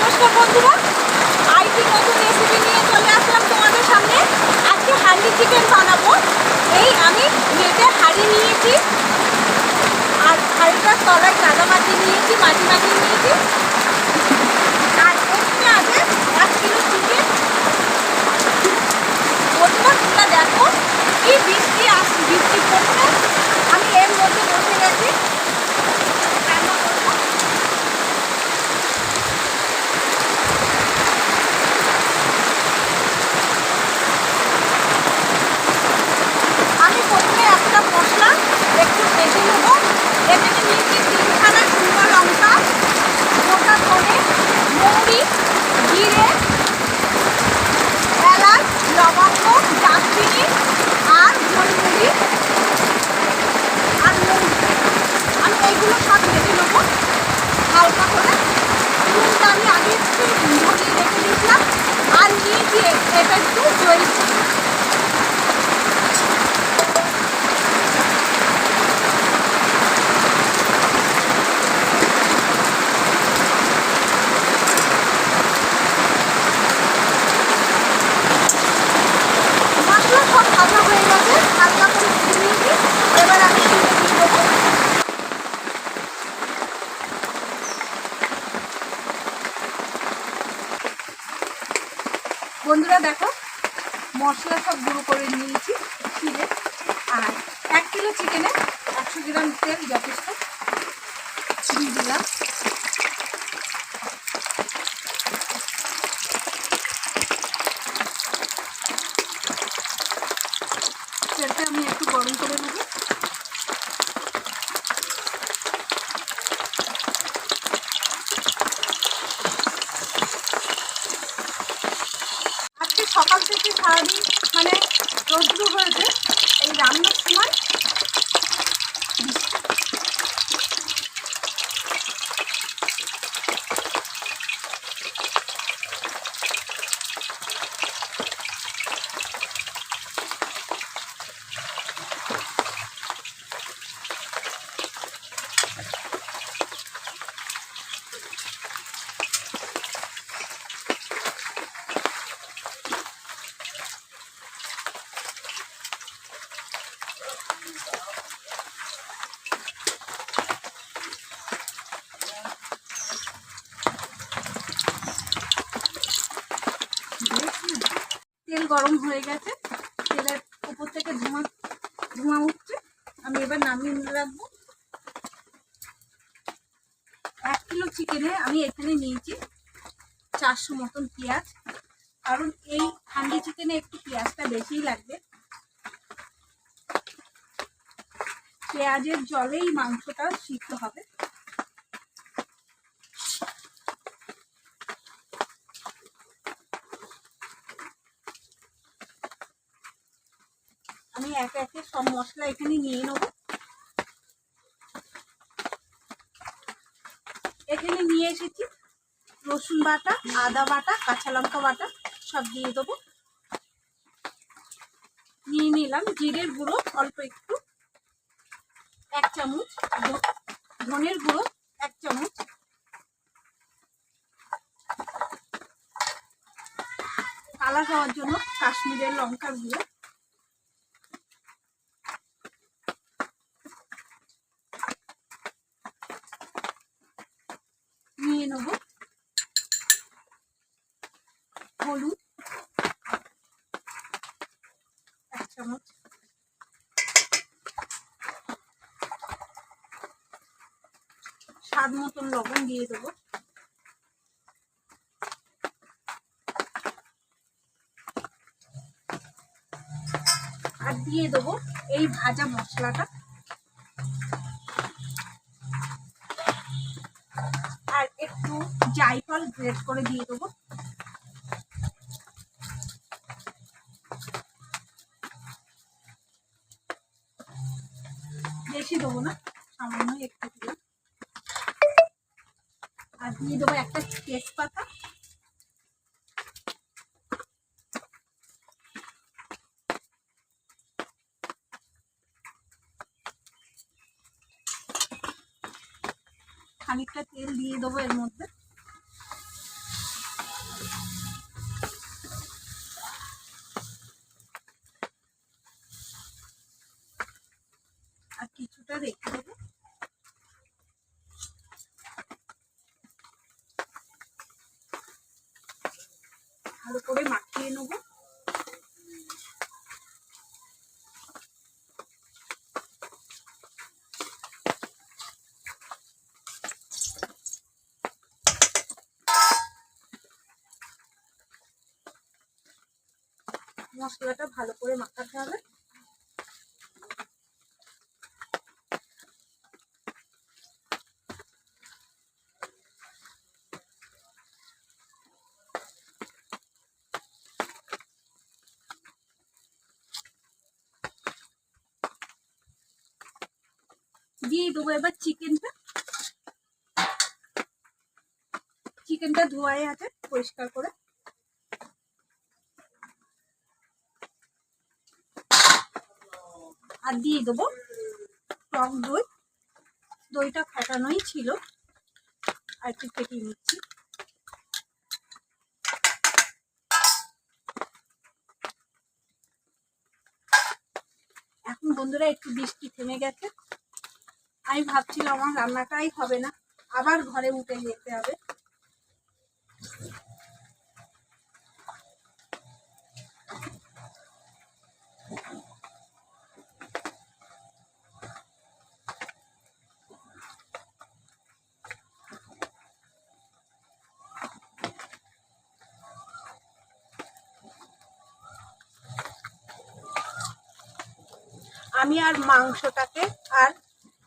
নমস্কার বন্ধুরা। আইটি নতুন রেসিপি নিয়ে চলে আসলাম তোমাদের সামনে। আজকে হান্ডি চিকেন বানাবো। এই আমি মেটে হাঁড়ি নিয়েছি, আর হাঁড়িটার তলায় কাদা মাটি নিয়েছি, মাটি মাটি নিয়েছি। আর এখানে আছে এক কিলো চিকেন বন্ধুরা তোমরা দেখো কি বৃষ্টি আস বৃষ্টি পড়ছে আমি এর মধ্যে বসে গেছি রান্না করব আমি প্রথমে একটা মশলা একটু ভেজে নেব এখানে নিয়েছি তিনখানা শুকনো লঙ্কা গোটা ধনে মৌরি জিরে এলাচ লবঙ্গ দারচিনি আর গোলমরিচ আর নুন আমি এইগুলো সব ভেজে নেব হালকা করে নুনটা আমি আগে একটু ধরিয়ে রেখে দিয়েছিলাম আর নিয়েছি এটা একটু জল মশলা সব ভাজা হয়ে গেছে, হালকা করে নিয়েছি। এবার আমি বন্ধুরা দেখো, মশলা সব গুঁড়ো করে নিয়েছি শিলে আর এক কিলো চিকেনে একশো গ্রাম তেল যথেষ্ট দিয়ে দিলাম তেলটা আমি একটু গরম করে নেব আজকে সকাল থেকে সারাদিন মানে রৌদ্র হয়েছে এই রান্নার সময় তেল গরম হয়ে গেছে, তেলের উপর থেকে ধোঁয়া ধোঁয়া উঠছে। আমি এবার নামিয়ে রাখব। এক কিলো চিকেনে আমি এখানে নিয়েছি চারশো মতন পেঁয়াজ। কারণ এই হান্ডি চিকেনে একটু পেঁয়াজটা বেশিই লাগবে। পেঁয়াজের জলেই মাংসটা সিদ্ধ হবে আমি একে একে সব মশলা এখানে নিয়ে নেব। এখানে নিয়ে এসেছি রসুন বাটা, আদা বাটা, কাঁচা লঙ্কা বাটা, সব দিয়ে দেবো। নিয়ে নিলাম জিরের গুঁড়ো, অল্প একটু, এক চামচ ধনের গুঁড়ো, এক চামচ। কালার হওয়ার জন্য কাশ্মীরের লঙ্কার গুঁড়ো নিয়ে নেব হলুদ এক চামচ স্বাদ মতন লবণ দিয়ে দেবো। আর দিয়ে দেবো এই ভাজা মশলাটা। আর একটু জায়ফল গ্রেট করে দিয়ে দেবো বেশি দেবো না সামান্য একটু দিলাম আর দিয়ে দেবো একটা তেজপাতা খানিকটা তেল দিয়ে দেবো এর মধ্যে ভালো করে মাখিয়ে নেব। মশলাটা ভালো করে মাখাতে হবে দিয়ে দেবো এবার চিকেনটা। চিকেনটা ধোয়াই আছে পরিষ্কার করে। আর দিয়ে দেবো টক দই। দইটা ফাটানোই ছিল। আর একটু ফেটিয়ে নিচ্ছি। এখন বন্ধুরা একটু বৃষ্টি থেমে গেছে। আমি ভাবছিলাম আমার রান্নাটাই হবে না। আবার ঘরে উঠে যেতে হবে। আমি আর মাংসটাকে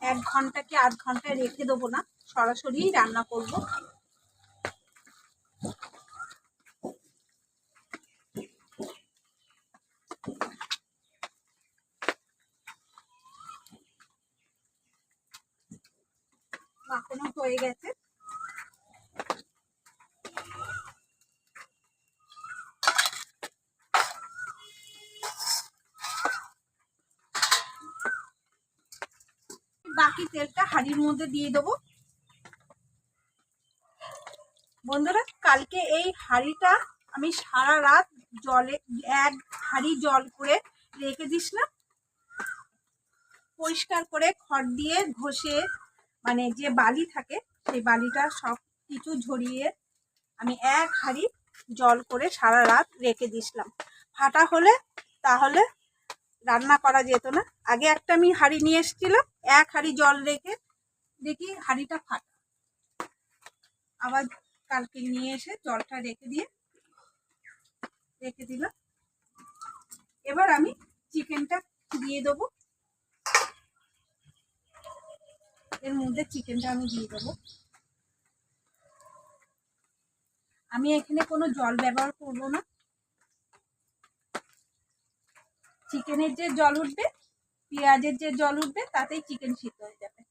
এক ঘণ্টা কি আধ ঘন্টায় রেখে দেবো না সরাসরি রান্না করব। মাখানো হয়ে গেছে। বাকি তেলটা হাঁড়ির মধ্যে দিয়ে দেবো। বন্ধুরা, কালকে এই হাঁড়িটা আমি সারা রাত জলে, এক হাঁড়ি জল করে রেখে দিস না। পরিষ্কার করে খড় দিয়ে ঘষে মানে যে বালি থাকে, সেই বালিটা সব কিছু ঝরিয়ে আমি এক হাঁড়ি জল করে সারা রাত রেখে দিছিলাম ফাটা হলে তাহলে রান্না করা যেত না। আগে একটা আমি হাঁড়ি নিয়ে এসেছিলাম এক হাঁড়ি জল রেখে দেখি হাঁড়িটা ফাটা আবার কালকে নিয়ে এসে জলটা রেখে দিয়ে রেখে দিলাম এবার আমি চিকেনটা দিয়ে দেবো। এর মধ্যে চিকেনটা আমি দিয়ে দেবো। আমি এখানে কোনো জল ব্যবহার করব না। চিকেনের যে জল উঠবে পেঁয়াজের যে জল উঠবে তাতেই চিকেন সিদ্ধ হয়ে যাবে।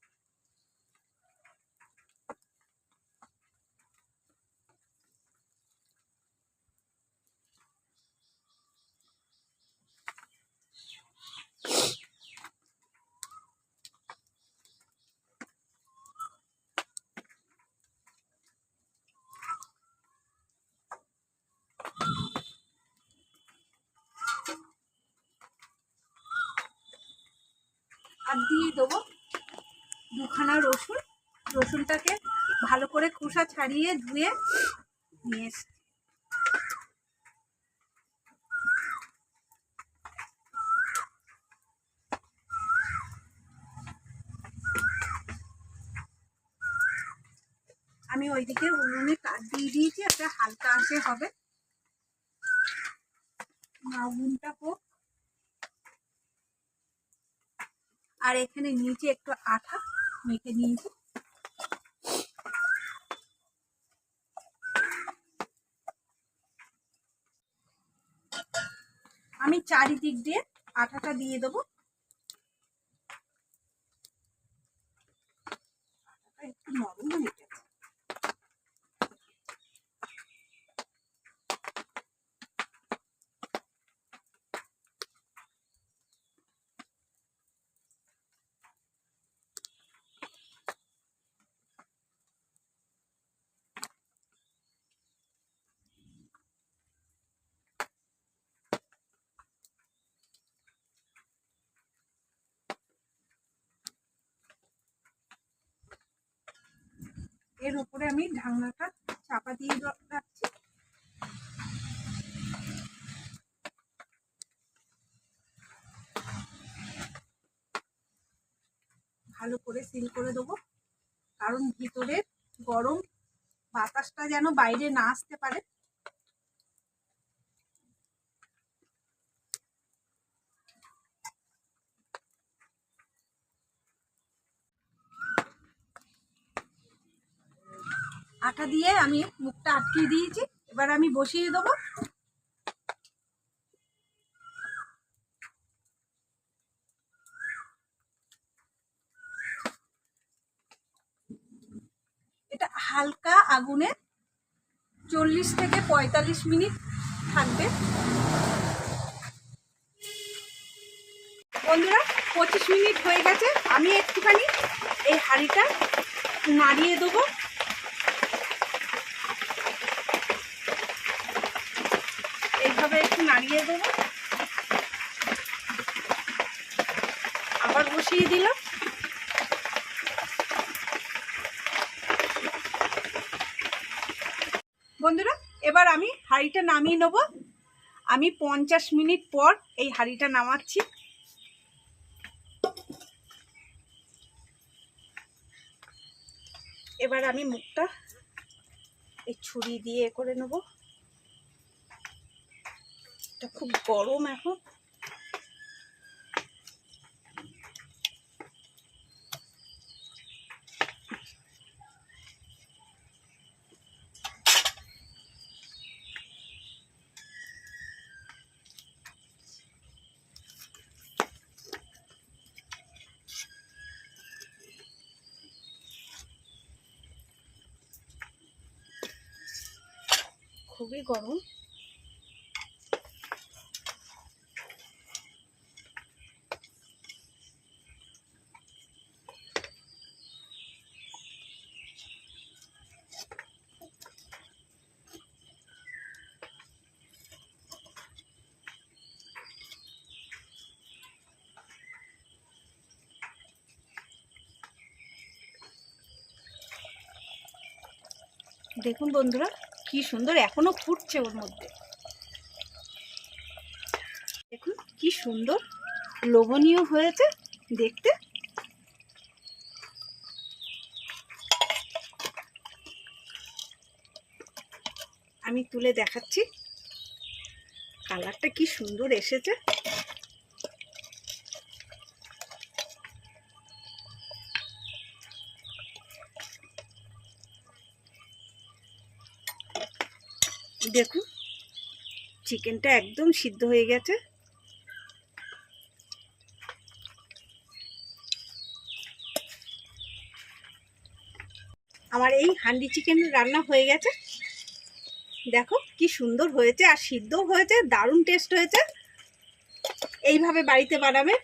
আর দিয়ে দেবো দুখানা রসুন, রসুনটাকে ভালো করে খোসা ছাড়িয়ে ধুয়ে নিয়ে আমি ওইদিকে উনুনে কাঠ দিয়ে দিয়েছি, একটা হালকা আঁচে হবে। আগুনটা হোক। আর এখানে নিচে একটু আঠা। মেখে নিয়েছি আমি চারিদিক দিয়ে আঠাটা দিয়ে দেবো। এর উপরে আমি ঢাকনাটা চাপা দিয়ে রাখছি। ভালো করে সিল করে দেবো, কারণ ভিতরের গরম বাতাসটা যেন বাইরে না আসতে পারে। আটা দিয়ে আমি মুখটা আটকিয়ে দিয়েছি। এবার আমি বসিয়ে দেবো। এটা হালকা আগুনে চল্লিশ থেকে পঁয়তাল্লিশ মিনিট থাকবে। বন্ধুরা, পঁচিশ মিনিট হয়ে গেছে। আমি একটুখানি এই হাঁড়িটা নাড়িয়ে দেবো এইভাবে একটু নাড়িয়ে দেবো। আবার বসিয়ে দিলাম। বন্ধুরা, এবার আমি হাঁড়িটা নামিয়ে নেব। আমি পঞ্চাশ মিনিট পর এই হাঁড়িটা নামাচ্ছি। এবার আমি মুখটা এই ছুরি দিয়ে করে নেব। এটা খুব গরম এখন। খুবই গরম। দেখুন বন্ধুরা, কি সুন্দর, এখনও ফুটছে ওর মধ্যে। দেখুন, কি সুন্দর, লোভনীয় হয়েছে, দেখতে। আমি তুলে দেখাচ্ছি। কালারটা কি সুন্দর এসেছে। দেখুন চিকেনটা একদম সিদ্ধ হয়ে গেছে। আমার এই হান্ডি চিকেন রান্না হয়ে গেছে। দেখো কি সুন্দর হয়েছে, আর সিদ্ধও হয়েছে, দারুণ টেস্ট হয়েছে। এইভাবে বাড়িতে বানাবে।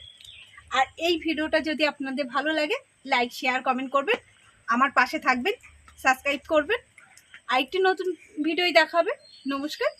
আর এই ভিডিওটা যদি আপনাদের ভালো লাগে লাইক শেয়ার কমেন্ট করবেন। আমার পাশে থাকবেন সাবস্ক্রাইব করবেন। আরেকটি নতুন ভিডিওই দেখাবে। নমস্কার।